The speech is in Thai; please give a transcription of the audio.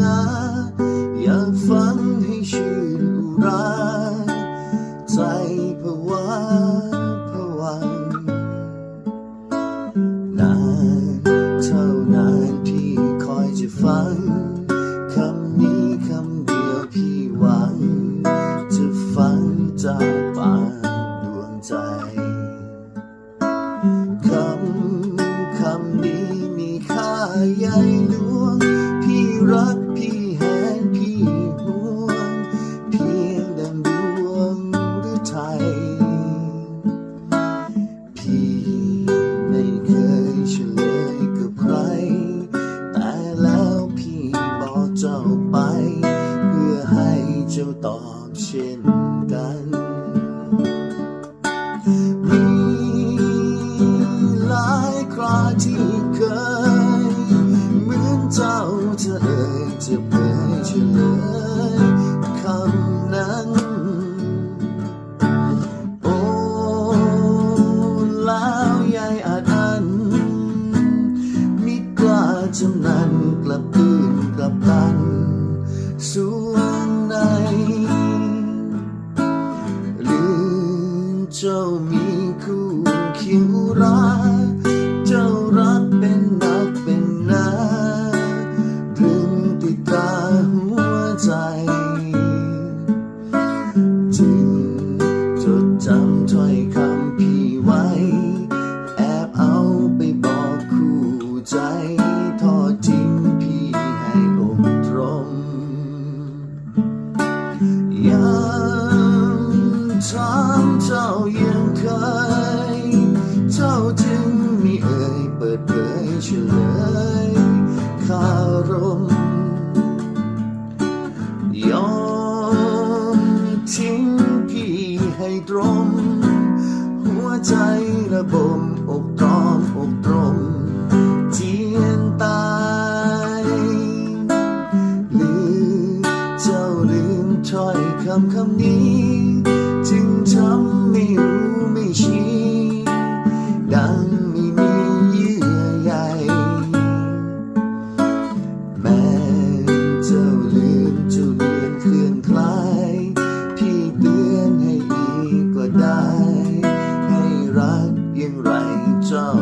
นา อยากฟังให้ชื่นอุราใจผวาผวังนานเท่านานพี่คอยจะฟัง คำนี้คำเดียวพี่หวัง จะฟังจากปากดวงใจคำคำนี้มีค่าใหญ่หลวง ไป เพื่อให้เจ้าตอบเช่นกันมีหลายคราที่เคย เหมือนเจ้าจะเอ่ยจะเผยเฉลยคำนั้น โอ้แล้วยายอาจอันมิกล้าจำนันกลับ เจ้ามีคู่เคียงรัก เจ้ารักเป็นนักเป็นนาดึงติดตาหัวใจจริงจดจำถ้อยคำ ปิดเผยเฉลยคารมยอมทิ้งพี่ให้ตรงหัวใจระบมอกตรอมอกตรมเจียนตายลืมเจ้าลืมถ้อยคำคำนี้ จึงจำไม่รู้ไม่ชี้ down.